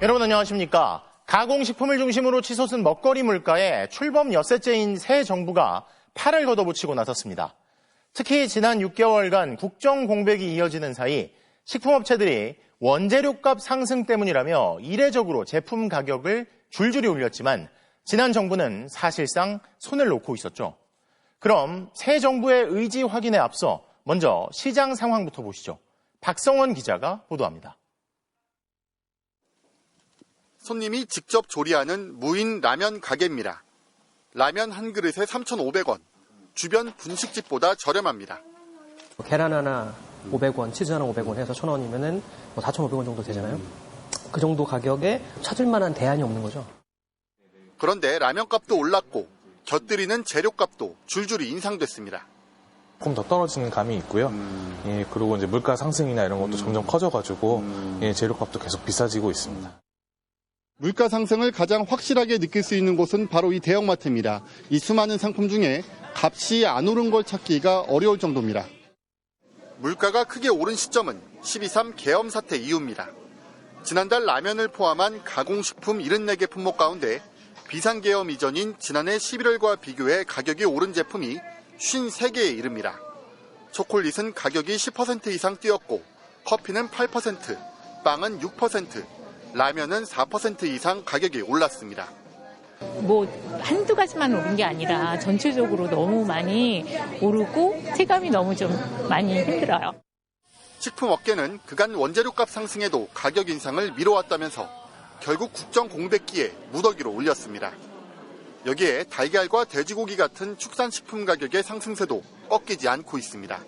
여러분 안녕하십니까? 가공식품을 중심으로 치솟은 먹거리 물가에 출범 엿새째인 새 정부가 팔을 걷어붙이고 나섰습니다. 특히 지난 6개월간 국정 공백이 이어지는 사이 식품업체들이 원재료값 상승 때문이라며 이례적으로 제품 가격을 줄줄이 올렸지만 지난 정부는 사실상 손을 놓고 있었죠. 그럼 새 정부의 의지 확인에 앞서 먼저 시장 상황부터 보시죠. 박성원 기자가 보도합니다. 손님이 직접 조리하는 무인 라면 가게입니다. 라면 한 그릇에 3,500원. 주변 분식집보다 저렴합니다. 계란 하나 500원, 치즈 하나 500원 해서 1,000원이면은 뭐 4,500원 정도 되잖아요. 그 정도 가격에 찾을 만한 대안이 없는 거죠. 그런데 라면 값도 올랐고 곁들이는 재료 값도 줄줄이 인상됐습니다. 조금 더 떨어지는 감이 있고요. 예, 그리고 이제 물가 상승이나 이런 것도 점점 커져가지고 예, 재료값도 계속 비싸지고 있습니다. 물가 상승을 가장 확실하게 느낄 수 있는 곳은 바로 이 대형마트입니다. 이 수많은 상품 중에 값이 안 오른 걸 찾기가 어려울 정도입니다. 물가가 크게 오른 시점은 12.3 계엄 사태 이후입니다. 지난달 라면을 포함한 가공식품 74개 품목 가운데 비상계엄 이전인 지난해 11월과 비교해 가격이 오른 제품이 53개에 이릅니다. 초콜릿은 가격이 10% 이상 뛰었고 커피는 8%, 빵은 6%, 라면은 4% 이상 가격이 올랐습니다. 뭐 한두 가지만 오른 게 아니라 전체적으로 너무 많이 오르고 체감이 너무 좀 많이 힘들어요. 식품 업계는 그간 원재료값 상승에도 가격 인상을 미뤄왔다면서 결국 국정 공백기에 무더기로 올렸습니다. 여기에 달걀과 돼지고기 같은 축산식품 가격의 상승세도 꺾이지 않고 있습니다.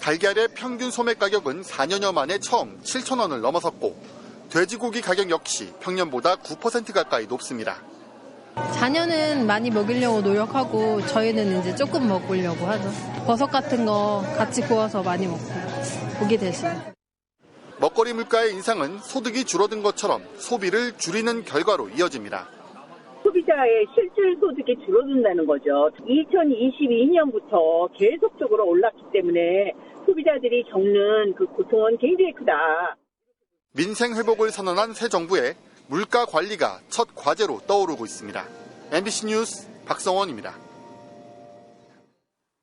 달걀의 평균 소매 가격은 4년여 만에 처음 7,000원을 넘어섰고 돼지고기 가격 역시 평년보다 9% 가까이 높습니다. 자녀는 많이 먹이려고 노력하고 저희는 이제 조금 먹으려고 하죠. 버섯 같은 거 같이 구워서 많이 먹고 고기 대신. 먹거리 물가의 인상은 소득이 줄어든 것처럼 소비를 줄이는 결과로 이어집니다. 소비자의 실질 소득이 줄어든다는 거죠. 2022년부터 계속적으로 올랐기 때문에 소비자들이 겪는 그 고통은 굉장히 크다. 민생 회복을 선언한 새 정부의 물가 관리가 첫 과제로 떠오르고 있습니다. MBC 뉴스 박성원입니다.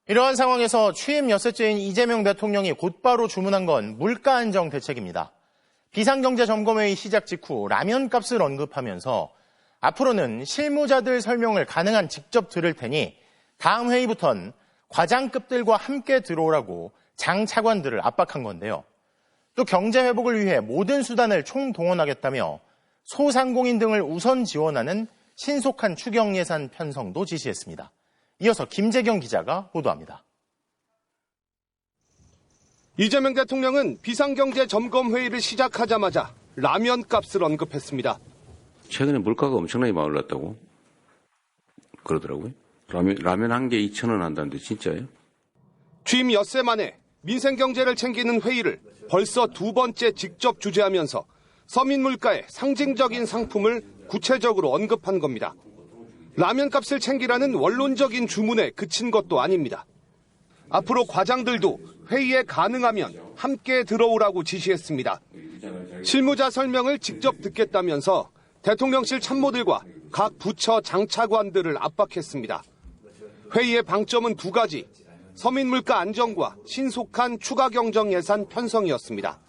이러한 상황에서 취임 엿새째인 이재명 대통령이 곧바로 주문한 건 물가 안정 대책입니다. 비상경제 점검회의 시작 직후 라면 값을 언급하면서 앞으로는 실무자들 설명을 가능한 직접 들을 테니 다음 회의부턴 과장급들과 함께 들어오라고 장 차관들을 압박한 건데요. 또 경제 회복을 위해 모든 수단을 총동원하겠다며 소상공인 등을 우선 지원하는 신속한 추경 예산 편성도 지시했습니다. 이어서 김재경 기자가 보도합니다. 이재명 대통령은 비상경제 점검 회의를 시작하자마자 라면 값을 언급했습니다. 최근에 물가가 엄청나게 많이 올랐다고 그러더라고요. 라면, 라면 한 개 2,000원 한다는데 진짜예요? 취임 엿새 만에 민생 경제를 챙기는 회의를 벌써 두 번째 직접 주재하면서 서민 물가의 상징적인 상품을 구체적으로 언급한 겁니다. 라면 값을 챙기라는 원론적인 주문에 그친 것도 아닙니다. 앞으로 과장들도 회의에 가능하면 함께 들어오라고 지시했습니다. 실무자 설명을 직접 듣겠다면서 대통령실 참모들과 각 부처 장차관들을 압박했습니다. 회의의 방점은 두 가지. 서민 물가 안정과 신속한 추가 경정 예산 편성이었습니다.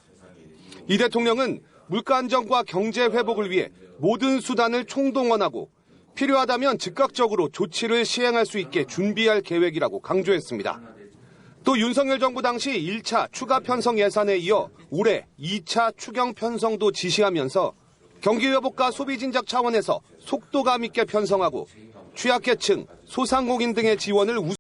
이 대통령은 물가 안정과 경제 회복을 위해 모든 수단을 총동원하고 필요하다면 즉각적으로 조치를 시행할 수 있게 준비할 계획이라고 강조했습니다. 또 윤석열 정부 당시 1차 추가 편성 예산에 이어 올해 2차 추경 편성도 지시하면서 경기 회복과 소비 진작 차원에서 속도감 있게 편성하고 취약계층, 소상공인 등의 지원을 우선